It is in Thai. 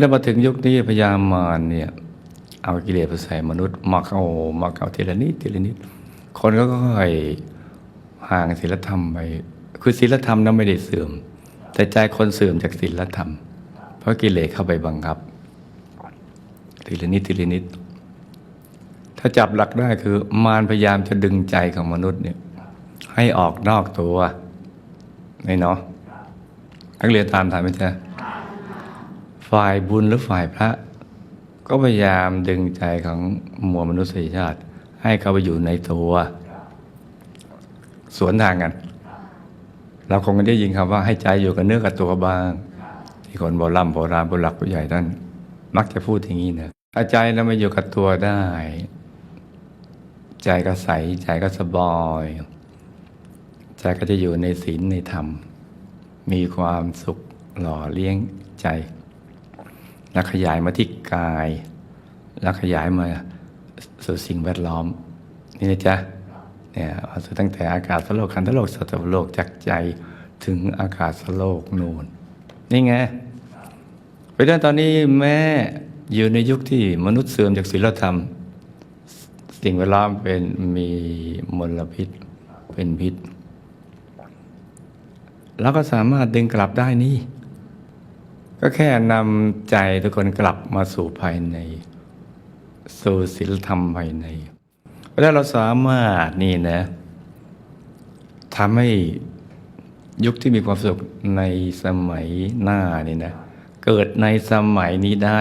ได้มาถึงยุคนี้พยามารเนี่ยเอากิเลสไปใส่มนุษย์มาเอามาเอาทีละนิดทีละนิด คนก็ค่อยห่างศีลธรรมไปคือศีลธรรมนั้นไม่ได้เสื่อม แต่ใจคนเสื่อมจากศีลธรรม เพราะกิเลสเข้าไปบังคับ ทีละนิดทีละนิด ถ้าจับหลักได้คือ มารพยายามจะดึงใจของมนุษย์เนี่ยให้ออกนอกตัวนี่เนาะนักเรียนตามทันไหมจ๊ะ ฝ่ายบุญหรือฝ่ายพระ ก็พยายามดึงใจของมวลมนุษยชาติ ให้เข้าไปอยู่ในตัว สวนทางกัน เราคงได้ยินคำว่าให้ใจอยู่กับเนื้อกับตัวบ้าง ที่คนโบราณโบราณผู้หลักผู้ใหญ่ท่านมักจะพูดอย่างนี้นะถ้าใจเราไม่อยู่กับตัวได้ ใจก็ใสใจก็สบายใจก็จะอยู่ในศีลในธรรม มีความสุขหล่อเลี้ยงใจ แล้วขยายมาที่กาย แล้วขยายมาสู่สิ่งแวดล้อม นี่นะจ๊ะเนี่ยเอาสู่ตั้งแต่อากาศสโลกคันธโลกสัตวโลกจากใจถึงอากาศสโลกนูนนี่ไงเพราะฉะนั้นตอนนี้แม่อยู่ในยุคที่มนุษย์เสื่อมจากศีลธรรม สิ่งแวดล้อมเป็นมีมลพิษเป็นพิษเราก็สามารถดึงกลับได้นี่ ก็แค่นำใจทุกคนกลับมาสู่ภายใน สู่ศีลธรรมภายในเพราะได้เราสามารถนี่นะทำให้ยุคที่มีความสุขในสมัยหน้านี่นะ เกิดในสมัยนี้ได้